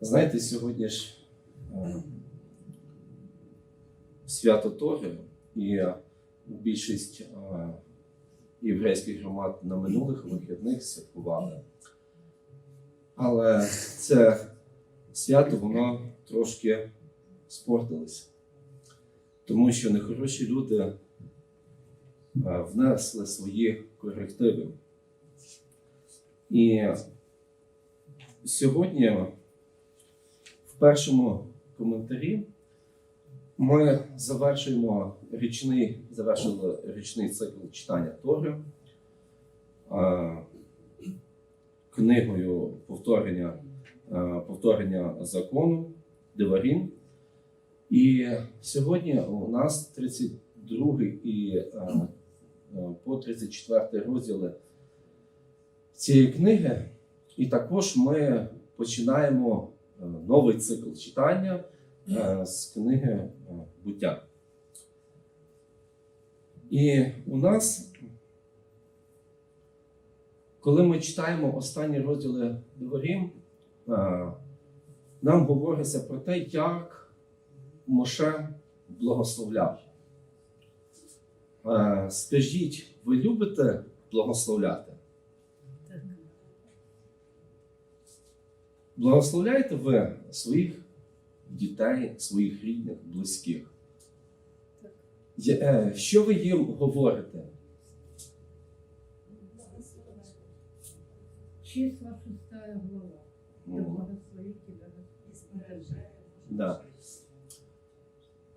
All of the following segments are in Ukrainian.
Знаєте, сьогодні ж е, свято Тори, і більшість е, єврейських громад на минулих вихідних святкували. Але це свято воно трошки спортилося, тому що нехороші люди е, внесли свої корективи. І сьогодні в першому коментарі ми завершуємо річний, завершили річний цикл читання Тори книгою повторення, повторення закону Деварін. І сьогодні у нас 32 і а, по 34 розділи цієї книги. І також ми починаємо е, новий цикл читання е, з книги е, буття. І у нас, коли ми читаємо останні розділи Дворім, нам говориться про те, як Моше благословляв. Е, Скажіть, ви любите благословляти? Так. Благословляєте ви своїх дітей, своїх рідних, близьких? Так. Е, Що ви їм говорите? Числа шестая глава. Ну, благословит тебя Господь. да.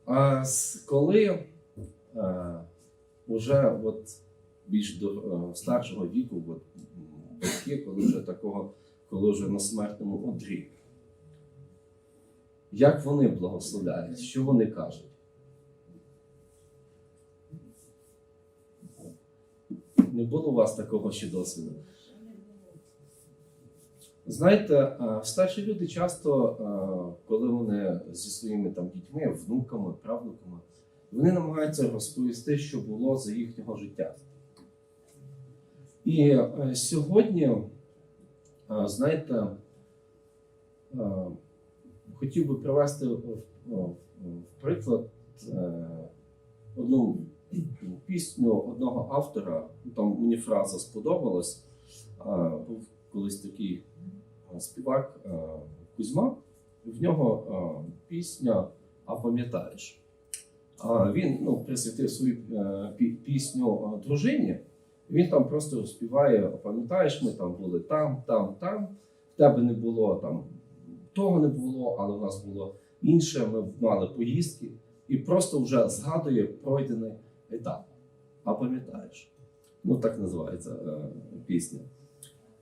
А коли е, уже от більш до е, старшого віку, от, батьки, коли вже такого, коли вже на смертному одрі, як вони благословляють? Що вони кажуть? Не було у вас такого ще досвіду? Знаєте, старші люди часто, коли вони зі своїми там дітьми, внуками, правнуками, вони намагаються розповісти, що було за їхнього життя. І е, сьогодні, знаєте, хотів би привести в, в приклад е, одну пісню одного автора. Там мені фраза сподобалась. Був колись такий співак Кузьма, в нього пісня А пам'ятаєш? Він ну, присвятив свою е, пісню дружині. Він там просто співає, пам'ятаєш, ми там були там, там, там. В тебе не було там того не було, але в нас було інше. Ми мали поїздки, і просто вже згадує пройдений етап. А пам'ятаєш? Ну, так називається е, пісня.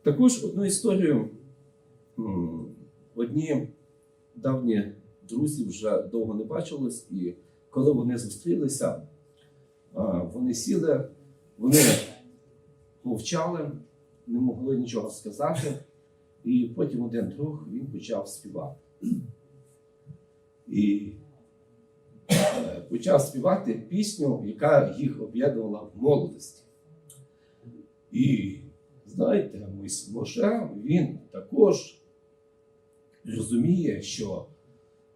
Також одну історію. Одні давні друзі вже довго не бачились, і коли вони зустрілися, вони сіли, вони мовчали, не могли нічого сказати. І потім один друг він почав співати. І е, почав співати пісню, яка їх об'єднувала в молодості. І знаєте, мис- Моше, він також розуміє, що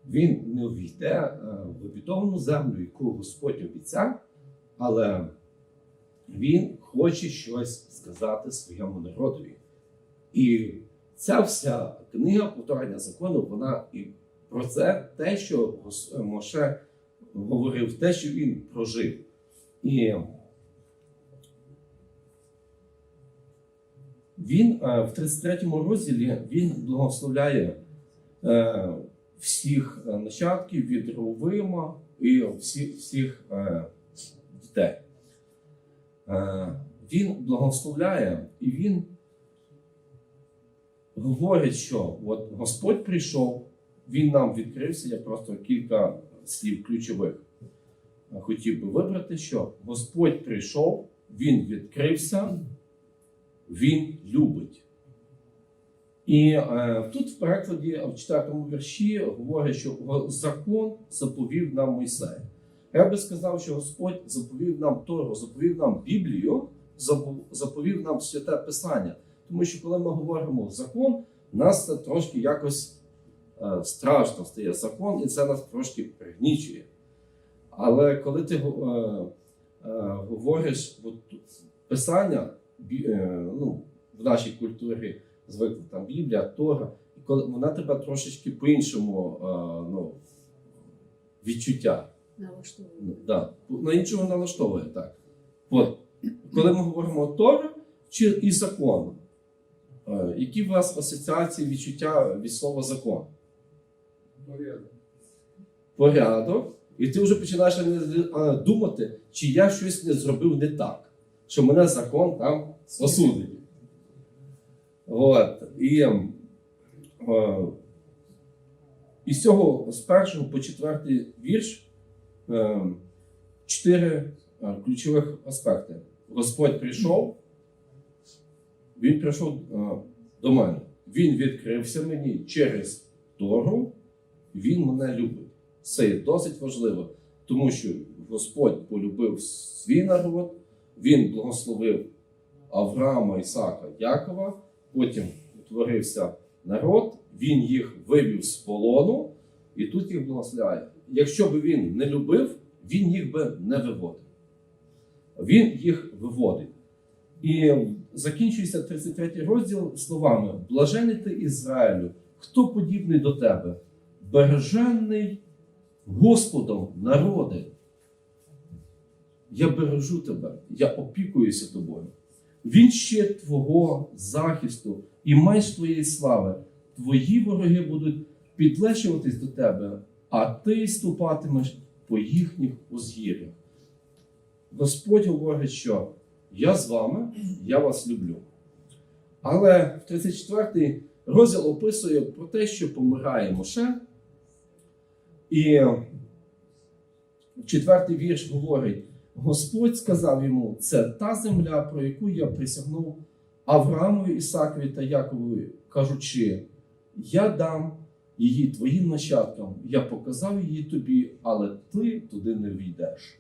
він не увійде е, в обітовану землю, яку Господь обіцяв, але він хоче щось сказати своєму народові. І ця вся книга повторення закону, вона і про це те, що Моше говорив, те, що він прожив. І він е, в 33-му розділі він благословляє е, всіх нащадків від Рувима і всіх, всіх е, дітей. Е, він благословляє і він говорить, що от Господь прийшов, Він нам відкрився. Я просто кілька слів ключових е, хотів би вибрати, що Господь прийшов, Він відкрився, Він любить. І е, тут в перекладі в четвертому вірші говорить, що закон заповів нам Мойсея. Я би сказав, що Господь заповів нам Тору, заповів нам Біблію, заповів нам святе Писання. Тому що коли ми говоримо закон, нас це трошки якось е, страшно стає закон, і це нас трошки пригнічує. Але коли ти е, е, говориш, писання ну, в нашій культурі звикли там Біблія, Тора, вона тебе трошечки по-іншому ну, відчуття. Налаштовує. Ну, Да. На іншого налаштовує так. От. Коли ми говоримо Тора чи і закон, е, які у вас асоціації відчуття від слова закон? Порядок. І ти вже починаєш е, думати, чи я щось не зробив не так, що мене закон там осудить. От. І, е, і з цього з першого по четвертий вірш е, чотири е, ключових аспекти. Господь прийшов, Він прийшов е, до мене. Він відкрився мені через Тору, Він мене любить. Це є досить важливо, тому що Господь полюбив свій народ, Він благословив Авраама, Ісака, Якова, потім утворився народ, він їх вивів з полону, і тут їх благословляє. Якщо б він не любив, він їх би не виводив. Він їх виводить. І закінчується 33 розділ словами: Блажений ти Ізраїлю, хто подібний до тебе, бережений Господом народи. Я бережу тебе, я опікуюся тобою. Він ще твого захисту і майж твоєї слави. Твої вороги будуть підлещуватись до тебе, а ти ступатимеш по їхніх узгір'ях. Господь говорить, що я з вами, я вас люблю. Але 34-й розділ описує про те, що помирає Моше. І четвертий вірш говорить: Господь сказав йому: це та земля, про яку я присягнув Авраамові, Ісакові та Якові, кажучи, я дам її твоїм нащадкам, я показав її тобі, але ти туди не війдеш.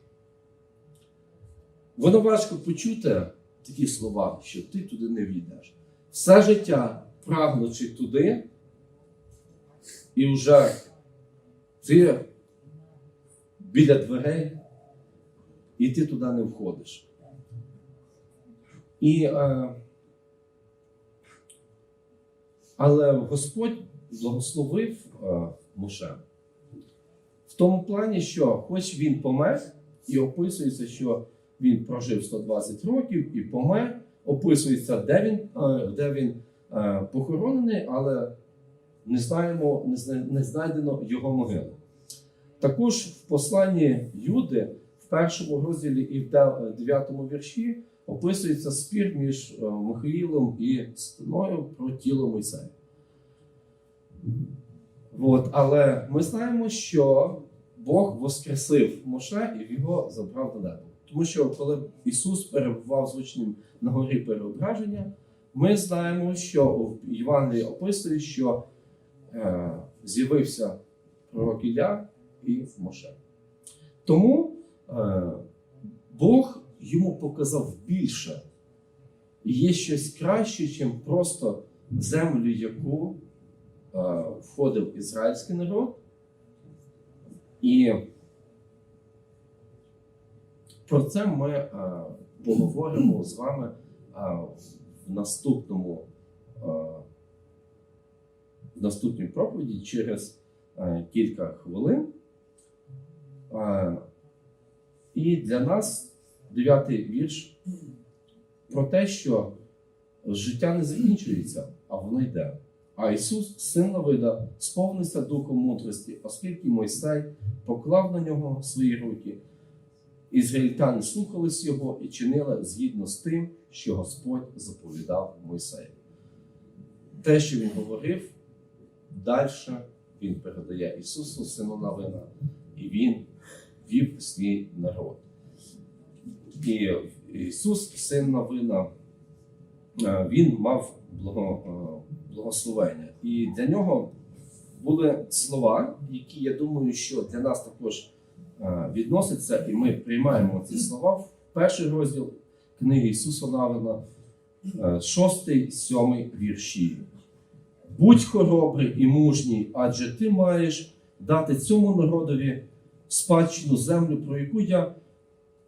Воно важко почути такі слова, що ти туди не війдеш. Все життя прагнучи туди, і вже ти біля дверей, і ти туди не входиш. І, е, але Господь благословив е, Моше в тому плані, що хоч він помер, і описується, що він прожив 120 років і помер, описується, де він, е, де він е, похоронений, але не знаємо, не, зна- не знайдено його могили. Також в посланні Юди в першому розділі і в де- дев'ятому вірші описується спір між Михаїлом і Стиною про тіло Мойсея. От, але ми знаємо, що Бог воскресив Моше і його забрав до неба. Тому що коли Ісус перебував з учнем на горі переображення, ми знаємо, що в Євангелії описує, що е, з'явився пророк Ілля і Моше. Тому е, Бог йому показав більше. І є щось краще, ніж просто землю, яку входив ізраїльський народ. І про це ми е, поговоримо з вами е, в наступному е, в наступній проповіді через е, кілька хвилин. Е, І для нас дев'ятий вірш про те, що життя не закінчується, а воно йде. А Ісус, син Давида, сповнився духом мудрості, оскільки Мойсей поклав на нього свої руки. Ізраїльтяни слухались його і чинили згідно з тим, що Господь заповідав Мойсею. Те, що він говорив, далі він передає Ісусу, сину Навина, і він вів свій народ. І Ісус, син Навина, е, він мав благо, е, благословення. І для нього були слова, які я думаю, що для нас також е, відносяться, і ми приймаємо ці слова в перший розділ книги Ісуса Навина, е, шостий, сьомий вірші. Будь хоробрий і мужній, адже ти маєш дати цьому народові спадщину землю, про яку я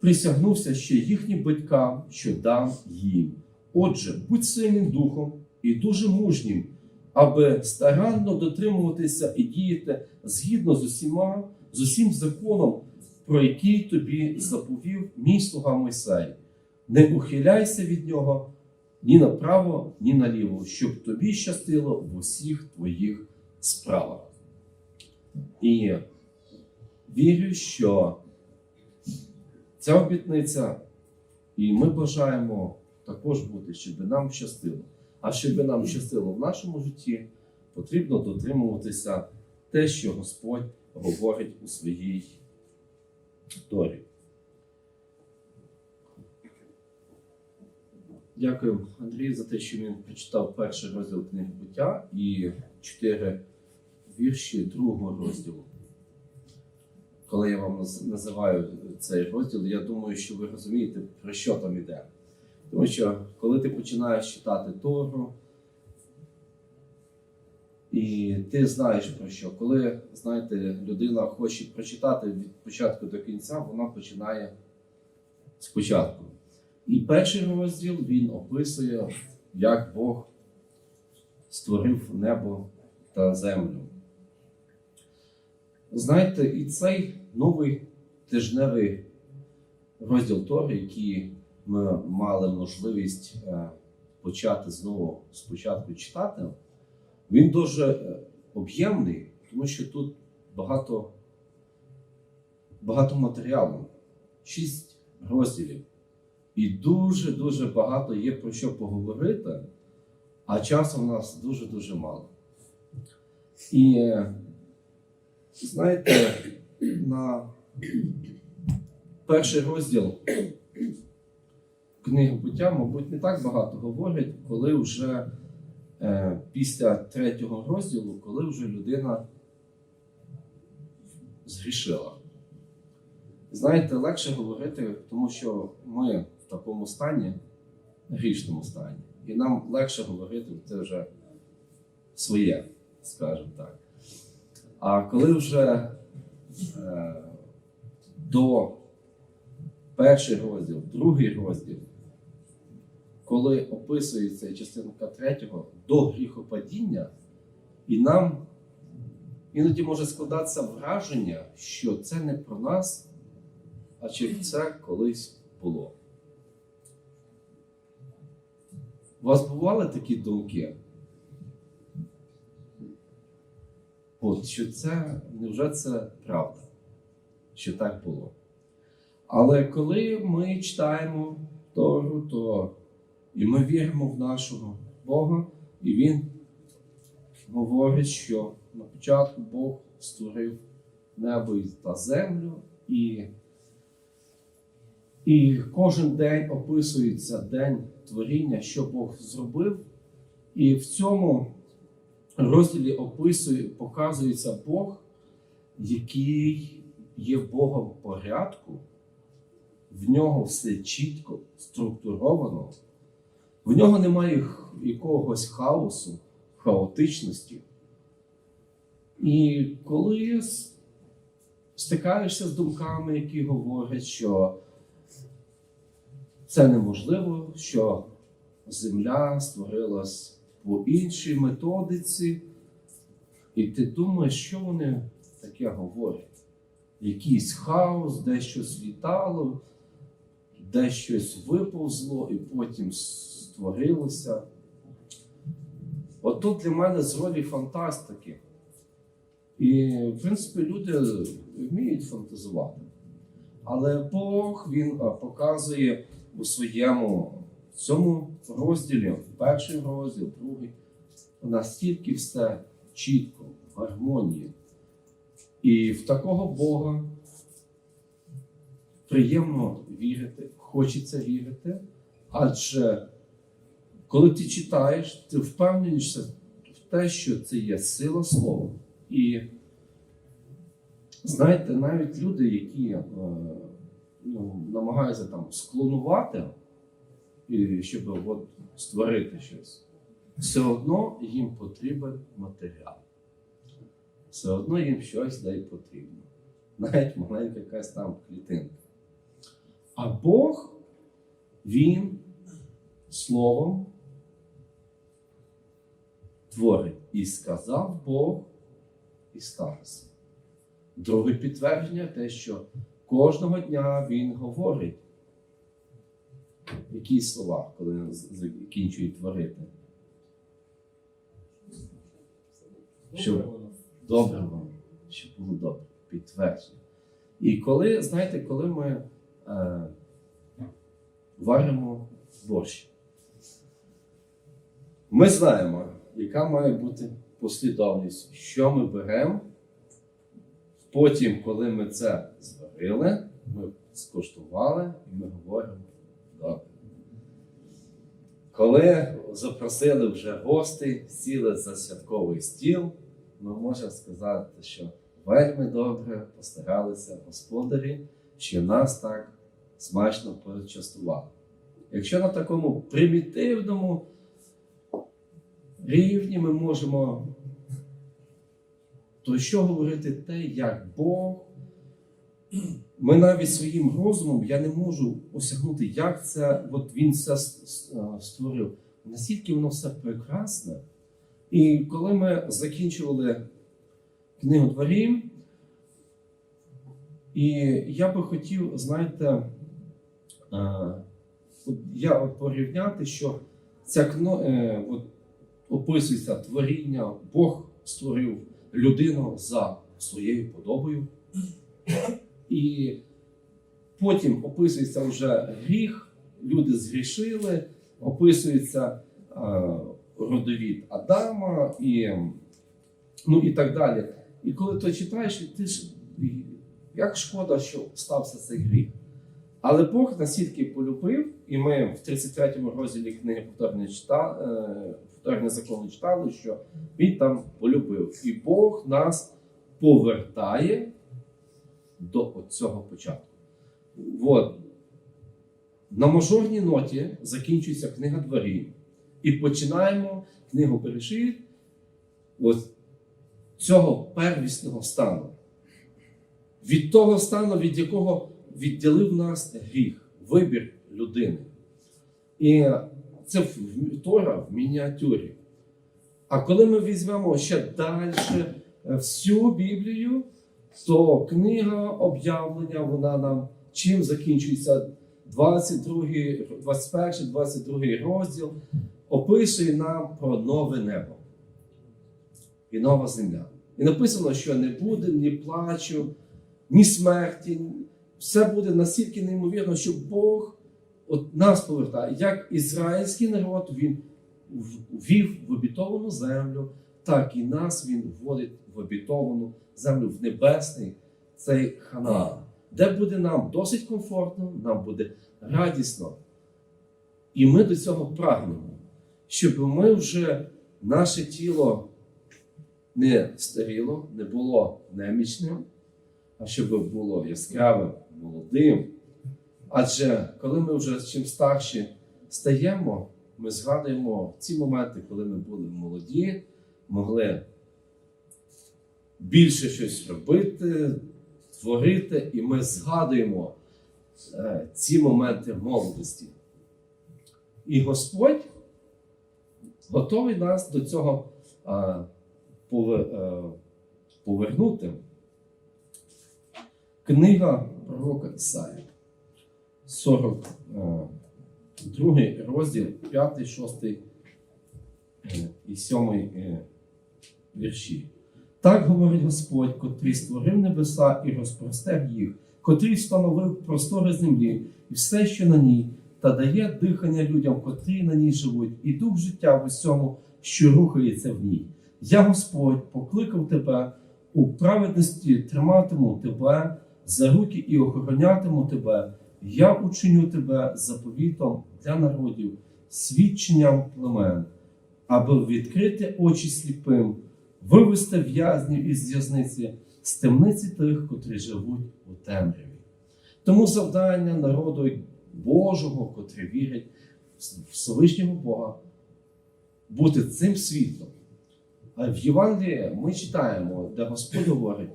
присягнувся ще їхнім батькам, що дам їм. Отже, будь сильним духом і дуже мужнім, аби старанно дотримуватися і діяти згідно з усіма, з усім законом, про який тобі заповів мій слуга Мойсей. Не ухиляйся від нього ні направо, ні наліво, щоб тобі щастило в усіх твоїх справах. І вірю, що ця обітниця, і ми бажаємо також бути, щоб нам щастило. А щоб нам щастило в нашому житті, потрібно дотримуватися те, що Господь говорить у своїй Торі. Дякую, Андрій, за те, що він прочитав перший розділ книги буття і чотири вірші другого розділу. Коли я вам називаю цей розділ, я думаю, що ви розумієте, про що там іде. Тому що коли ти починаєш читати Тору, і ти знаєш про що, коли знаєте, людина хоче прочитати від початку до кінця, вона починає спочатку. І перший розділ він описує, як Бог створив небо та землю. Знаєте, і цей новий тижневий розділ Тори, який ми мали можливість е, почати знову спочатку читати, він дуже е, об'ємний, тому що тут багато, багато матеріалу, шість розділів. І дуже-дуже багато є про що поговорити, а часу в нас дуже-дуже мало. І е, знаєте, на перший розділ книги буття, мабуть, не так багато говорять, коли вже е, після третього розділу, коли вже людина згрішила. Знаєте, легше говорити, тому що ми в такому стані, грішному стані, і нам легше говорити це вже своє, скажімо так. А коли вже е, до перший розділ, другий розділ, коли описується частинка третього до гріхопадіння, і нам іноді може складатися враження, що це не про нас, а чи це колись було. У вас бували такі думки? От, що це, невже це правда, що так було? Але коли ми читаємо Тору, то і ми віримо в нашого Бога, і Він говорить, що на початку Бог створив небо та землю, і, і кожен день описується день творіння, що Бог зробив. І в цьому розділі описує, показується Бог, який є Богом порядку, в нього все чітко структуровано, в нього немає якогось хаосу, хаотичності. І коли стикаєшся з думками, які говорять, що це неможливо, що земля створилась по іншій методиці, і ти думаєш, що вони таке говорять? Якийсь хаос, де щось літало, де щось виповзло і потім створилося. От тут для мене з ролі фантастики. І, в принципі, люди вміють фантазувати. Але Бог він показує у своєму цьому розділі, перший розділ, другий, настільки все чітко, в гармонії. І в такого Бога приємно вірити, хочеться вірити, адже коли ти читаєш, ти впевнюєшся в те, що це є сила слова. І знаєте, навіть люди, які е, ну, намагаються там склонувати, щоб от, створити щось. все одно їм потрібен матеріал. Все одно їм щось дай потрібно. Навіть маленька якась там клітинка. А Бог, Він словом творить. І сказав Бог, і сталося. Друге підтвердження те, що кожного дня Він говорить якісь слова, коли він закінчує творити. Щоб добре вам, щоб було добре, підтвердження. І коли, знаєте, коли ми е, варимо борщ, ми знаємо, яка має бути послідовність, що ми беремо. Потім, коли ми це зварили, ми скуштували і ми говоримо добре. Коли запросили вже гостей, сіли за святковий стіл, ми можемо сказати, що вельми добре постаралися господарі, що нас так смачно почастували. Якщо на такому примітивному рівні ми можемо, то що говорити те, як Бог, ми навіть своїм розумом я не можу осягнути, як це, от він все створив. Наскільки воно все прекрасне. І коли ми закінчували книгу дворів, і я би хотів, знаєте, я порівняти, що ця кно, е, описується творіння, Бог створив людину за своєю подобою. І потім описується вже гріх, люди згрішили, описується е, родовід Адама і, ну, і так далі. І коли ти читаєш, ти ж як шкода, що стався цей гріх. Але Бог настільки полюбив, і ми в 33-му розділі книги повторення, чита, повторення закону читали, що він там полюбив. І Бог нас повертає до цього початку. От. На мажорній ноті закінчується книга дворів. І починаємо книгу Берешит от цього первісного стану. Від того стану, від якого відділив нас гріх, вибір людини. І це Тора в мініатюрі. А коли ми візьмемо ще далі е, всю Біблію, то книга об'явлення, вона нам чим закінчується 22, 21, 22 розділ, описує нам про нове небо і нова земля. І написано, що не буде ні плачу, ні смерті. Все буде настільки неймовірно, що Бог от нас повертає. Як ізраїльський народ він ввів в обітовану землю, так і нас він вводить в обітовану землю, в небесний цей Ханаан, де буде нам досить комфортно, нам буде радісно. І ми до цього прагнемо, щоб ми вже наше тіло не старіло, не було немічним, а щоб було яскравим, молодим. Адже коли ми вже чим старші стаємо, ми згадуємо ці моменти, коли ми були молоді, могли більше щось робити, творити, і ми згадуємо е, ці моменти молодості. І Господь готовий нас до цього е, е, повернути. Книга пророка Ісая, 42 розділ, 5, 6 е, і 7 е, вірші. Так говорить Господь, котрий створив небеса і розпростер їх, котрий встановив простори землі і все, що на ній, та дає дихання людям, котрі на ній живуть, і дух життя в усьому, що рухається в ній. Я, Господь, покликав тебе у праведності, триматиму тебе за руки і охоронятиму тебе. Я учиню тебе заповітом для народів, свідченням племен, аби відкрити очі сліпим, вивести в'язнів із в'язниці, з темниці тих, котрі живуть у темряві. Тому завдання народу Божого, котрі вірять в Всевишнього Бога, бути цим світлом. А в Євангелії ми читаємо, де Господь говорить: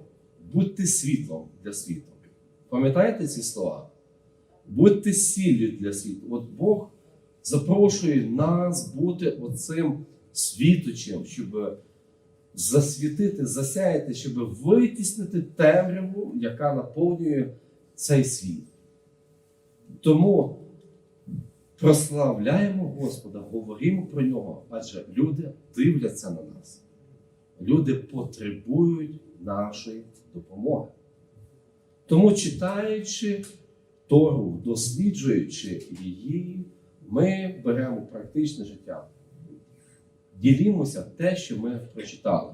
будьте світлом для світу. Пам'ятаєте ці слова? Будьте сіллю для світу. От Бог запрошує нас бути оцим світочем, щоб засвітити, засяяти, щоб витіснити темряву, яка наповнює цей світ. Тому прославляємо Господа, говоримо про нього, адже люди дивляться на нас. Люди потребують нашої допомоги. Тому, читаючи Тору, досліджуючи її, ми беремо практичне життя, ділімося те, що ми прочитали.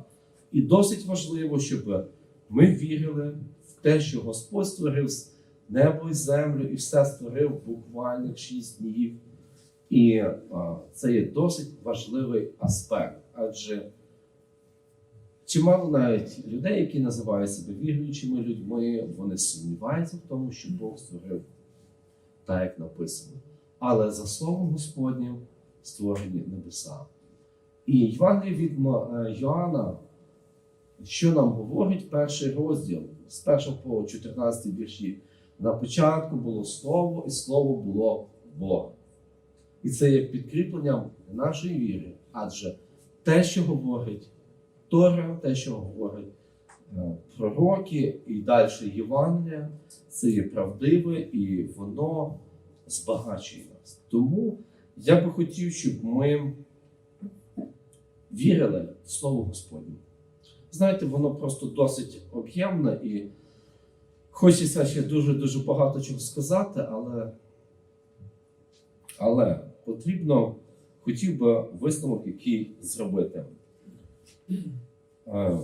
І досить важливо, щоб ми вірили в те, що Господь створив небо і землю, і все створив буквально шість днів. І а, це є досить важливий аспект, адже чимало навіть людей, які називають себе віруючими людьми, вони сумніваються в тому, що Бог створив так, як написано. Але за словом Господнім створені небеса. І Євангеліє від е, Йоанна, що нам говорить перший розділ з 1 по 14 вірші. На початку було слово, і слово було Бога. І це є підкріпленням нашої віри, адже те, що говорить Тора, те, що говорить е, пророки і далі Євангелія, це є правдиве і воно збагачує нас. Тому я би хотів, щоб ми вірили в Слово Господнє. Знаєте, воно просто досить об'ємне і хочеться ще дуже-дуже багато чого сказати, але, але потрібно, хотів би висновок, який зробити. Е,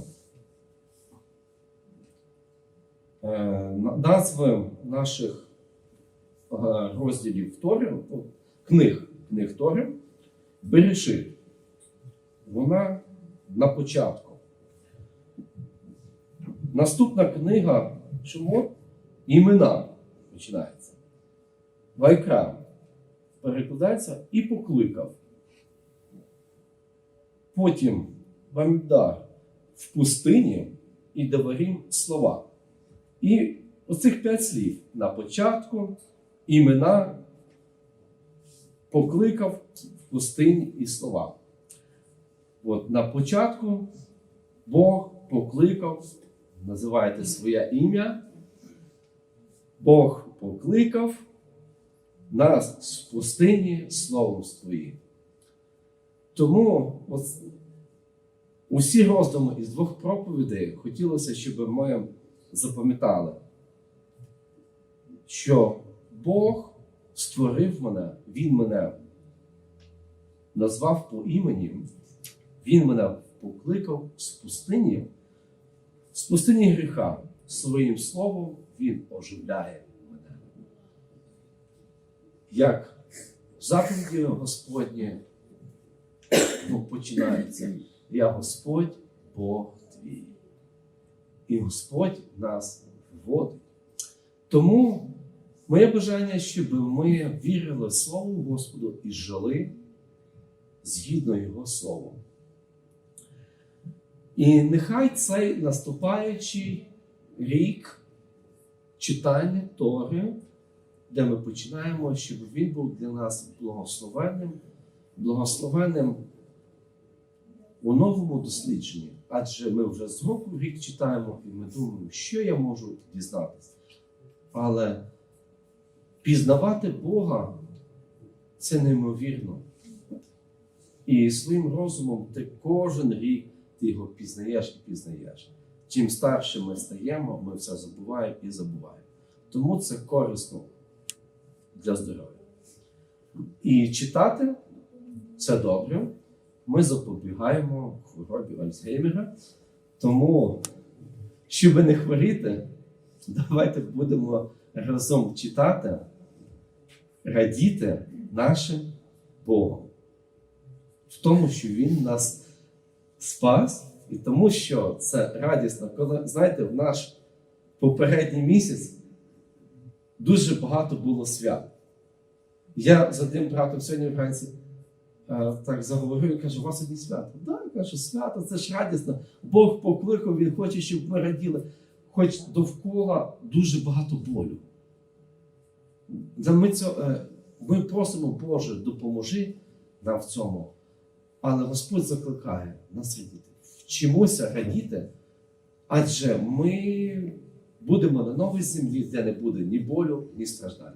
е, на- Назви наших е, розділів Тори, ну, книг, книг Тори, Берешит. Вона на початку. Наступна книга чому? Імена починається. Вайкра перекладається і покликав. Потім Бамідар в пустині і Деварім слова. І оцих п'ять слів на початку імена покликав в пустині і слова. От на початку Бог покликав, називаєте своє ім'я. Бог покликав нас з пустині словом своїм. Тому усі роздуми із двох проповідей хотілося, щоб ми запам'ятали, що Бог створив мене, Він мене назвав по імені, Він мене покликав з пустині, з пустині гріха. Своїм словом Він оживляє мене. Як заповіді Господні ну, починається. Я Господь Бог твій. І Господь нас вводить. Тому моє бажання, щоб ми вірили Слову Господу і жили згідно Його Словом. І нехай цей наступаючий рік читання Тори, де ми починаємо, щоб він був для нас благословенним, благословенним у новому дослідженні. Адже ми вже з року рік читаємо, і ми думаємо, що я можу дізнатися. Але пізнавати Бога це неймовірно. І своїм розумом ти кожен рік ти його пізнаєш і пізнаєш. Чим старше ми стаємо, ми все забуваємо і забуваємо. Тому це корисно для здоров'я. І читати це добре. Ми запобігаємо хворобі Альцгеймера. Тому, щоб не хворіти, давайте будемо разом читати, радіти нашим Богом. В тому, що Він нас спас, і тому, що це радісно, коли, знаєте, в наш попередній місяць дуже багато було свят. Я за тим братом сьогодні вранці так заговорив і каже, у вас сьогодні свято. Да, я кажу, свято, це ж радісно. Бог покликав, Він хоче, щоб ми раділи. Хоч довкола дуже багато болю. Ми, цього, е, ми просимо, Боже, допоможи нам в цьому. Але Господь закликає нас радіти. Вчимося радіти, адже ми будемо на новій землі, де не буде ні болю, ні страждань.